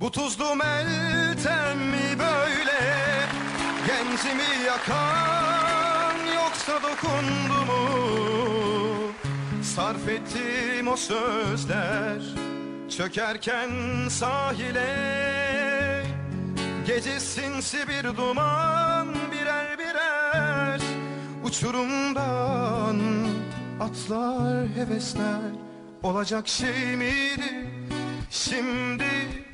Bu tuzlu meltem mi böyle? Gencimi yakan yoksa dokundu mu? Sarf ettiğim o sözler Çökerken sahile. Gece sinsi bir duman birer birer. Uçurumdan atlar hevesler Olacak şey miydi? Şimdi